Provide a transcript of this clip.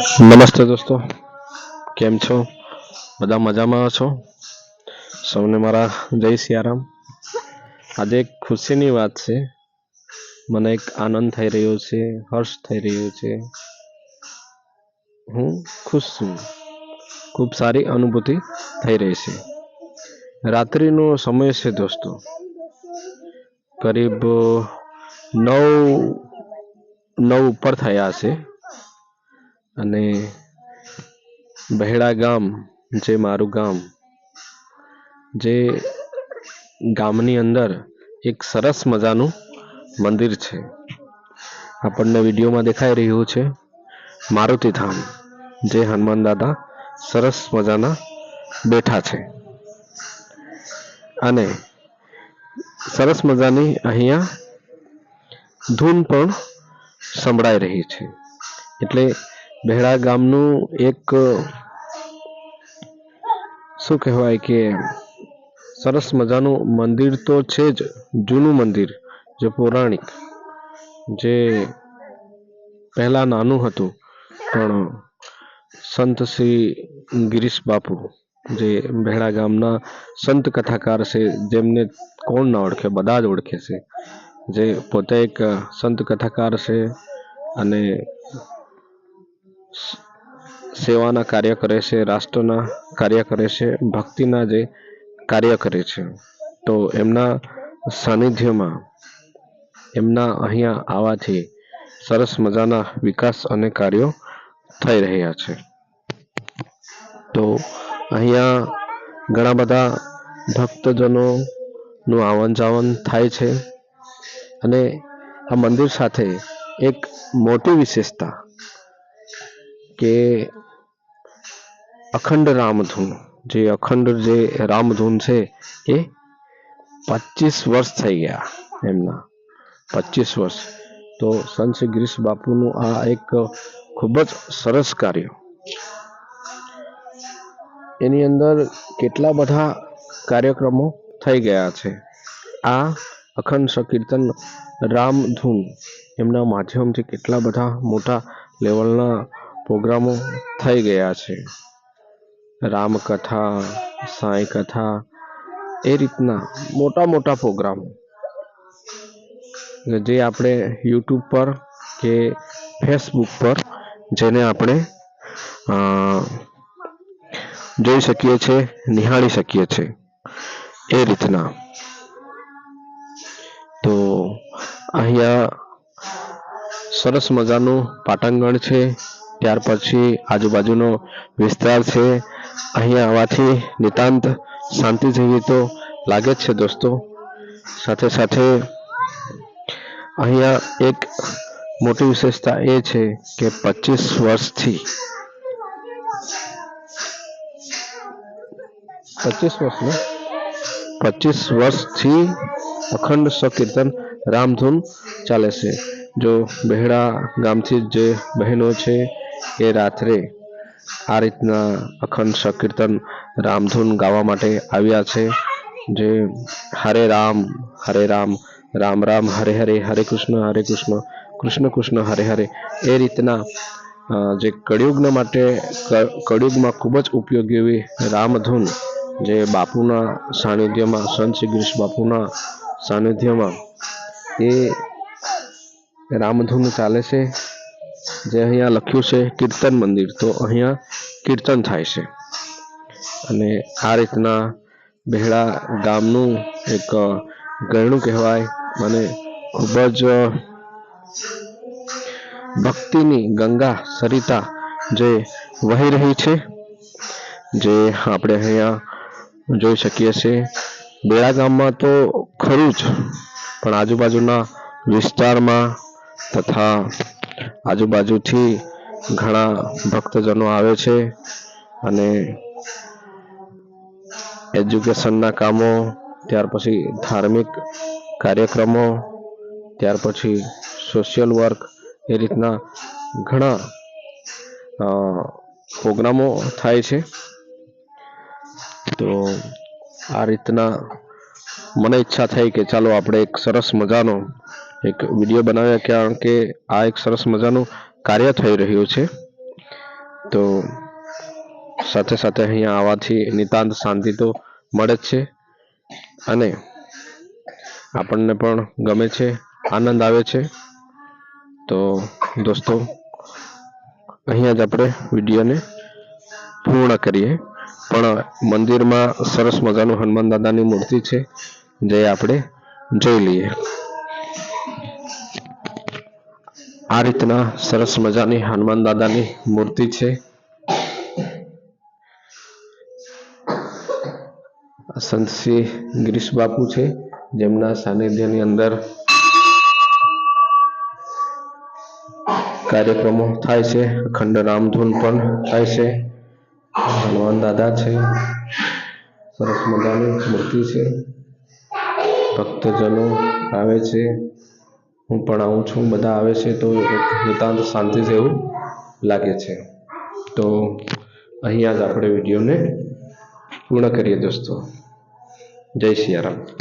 નમસ્તે દોસ્તો. કેમ છો? બધા મજામાં છો? સૌને મારા જય સિયારામ. આજે એક ખુશીની વાત છે. મને એક આનંદ થઈ રહ્યો છે, હર્ષ થઈ રહ્યો છે. હું ખુશ છું. ખૂબ સારી અનુભૂતિ થઈ રહી છે. રાત્રિનો સમય છે દોસ્તો. કરીબ નવ નવ ઉપર થયા છે. અને બહેડા ગામ, જે મારું ગામ, જે ગામની અંદર એક સરસ મજાનું મંદિર છે. આપણને વિડીયોમાં દેખાઈ રહ્યું છે મારુતિ ધામ, જે હનુમાન દાદા સરસ મજાના બેઠા છે. અને સરસ મજાની અહીંયા ધૂન પણ સંભળાઈ રહી છે. એટલે બહેડા ગામનું એક, શું કહેવાય કે સરસ મજાનું મંદિર તો છે જ, જૂનું મંદિર, જે પૌરાણિક, જે પહેલાં નાનું હતું, પણ સંત શ્રી ગિરીશ બાપુ, જે ભેળા ગામના સંત કથાકાર છે, જેમને કોણ ના ઓળખે, બધા જ ઓળખે છે, જે પોતે એક સંત કથાકાર છે અને સેવાના કાર્ય કરે છે, રાષ્ટ્રના કાર્ય કરે છે, ભક્તિના જે કાર્ય કરે છે. તો એમના સાનિધ્યમાં, એમના અહીંયા આવવાથી સરસ મજાના વિકાસ અને કાર્યો થઈ રહ્યા છે. તો અહીંયા ઘણા બધા ભક્તજનોનું આવન જાવન થાય છે અને આ મંદિર સાથે એક મોટી વિશેષતા કે અખંડ રામધૂન, જે અખંડ જે રામધૂન છે એ પચીસ વર્ષ થઈ ગયા એમના, પચીસ વર્ષ. તો સંત ગિરીશ બાપુનું આ એક ખૂબ જ સરસ કાર્ય. એની અંદર કેટલા બધા કાર્યક્રમો થઈ ગયા છે. આ અખંડ સંકીર્તન રામધૂન એમના માધ્યમથી કેટલા બધા મોટા લેવલના પ્રોગ્રામો થઈ ગયા છે. રામકથા સાંઈ કથા એ રીતના મોટા મોટા પ્રોગ્રામો. જે આપણે યુટ્યુબ પર કે ફેસબુક પર જેને આપણે જોઈ શકીએ છીએ નિહાળી શકીએ છીએ એ રીતના. તો અહીંયા સરસ મજાનું પાટંગણ છે. ત્યાર પછી આજુબાજુનો વિસ્તાર છે. અહીંયા આવવાથી નિતાંત શાંતિ જેવી તો લાગે છે દોસ્તો. સાથે સાથે અહીંયા એક મોટી વિશેષતા એ છે કે પચીસ વર્ષથી પચીસ વર્ષ ને? પચીસ વર્ષથી અખંડ સકીર્તન રામધૂન ચાલે છે. જો બહેડા ગામથી જે બહેનો છે એ રાત્રે આ રીતના અખંડ સંકીર્તન રામધૂન ગાવા માટે આવ્યા છે, જે હરે રામ હરે રામ રામ રામ, હરે હરે હરે કૃષ્ણ હરે કૃષ્ણ કૃષ્ણ કૃષ્ણ, હરે હરે, એ રીતના જે કળિયુગના માટે કળિયુગમાં ખૂબ જ ઉપયોગી એવી રામધૂન, જે બાપુના સાનિધ્યમાં, સંત શ્રી ગિરીશ બાપુના સાનિધ્યમાં, એ રામધૂન ચાલે છે. જે અહીંયા લખ્યું છે કીર્તન મંદિર, તો અહીંયા કીર્તન થાય છે. અને આ રીતના બહેડા ગામનું એક ગરણું કહેવાય. અને ખૂબ જ ભક્તિની ગંગા સરિતા જે વહી રહી છે, જે આપણે અહીંયા જોઈ શકીએ છીએ. બેડા ગામમાં તો ખરું જ, પણ આજુબાજુના વિસ્તારમાં તથા આજુબાજુથી ઘણા ભક્તજનો આવે છે અને એજ્યુકેશનના કામો, ત્યાર પછી ધાર્મિક કાર્યક્રમો, ત્યાર પછી સોશિયલ વર્ક એ રીતના ઘણા પ્રોગ્રામો થાય છે. તો આ રીતના મને ઈચ્છા થઈ કે ચાલો આપણે એક સરસ મજાનો એક વીડિયો બનાવ્યા કારણ કે આ એક સરસ મજાનું કાર્ય થઈ રહ્યું છે. તો સાથે સાથે અહીંયા આવવાથી નિતાંત શાંતિ તો મળે જ છે. અને આપણને પણ ગમે છે, આનંદ આવે છે. તો દોસ્તો, અહીંયા જ આપણે વિડીયોને પૂર્ણ કરીએ. પણ મંદિરમાં સરસ મજાનું હનુમાન દાદાની મૂર્તિ છે, જે આપણે જોઈ લઈએ. આ રીતના સરસ મજાની હનુમાન દાદાની મૂર્તિ છે. સંત ગિરીશ બાપુ છે, જેમના સાનિધ્યની અંદર કાર્યક્રમો થાય છે, અખંડ રામધૂન પણ થાય છે. હનુમાન દાદા છે, સરસ મજાની મૂર્તિ છે. ભક્તજનો આવે છે. હું પણ આવું છું, બધા આવે છે તો એક નિતાંત શાંતિ જેવું લાગે છે. તો અહીંયા જ આપણે વિડીયોને પૂર્ણ કરીએ દોસ્તો. જય સિયારામ.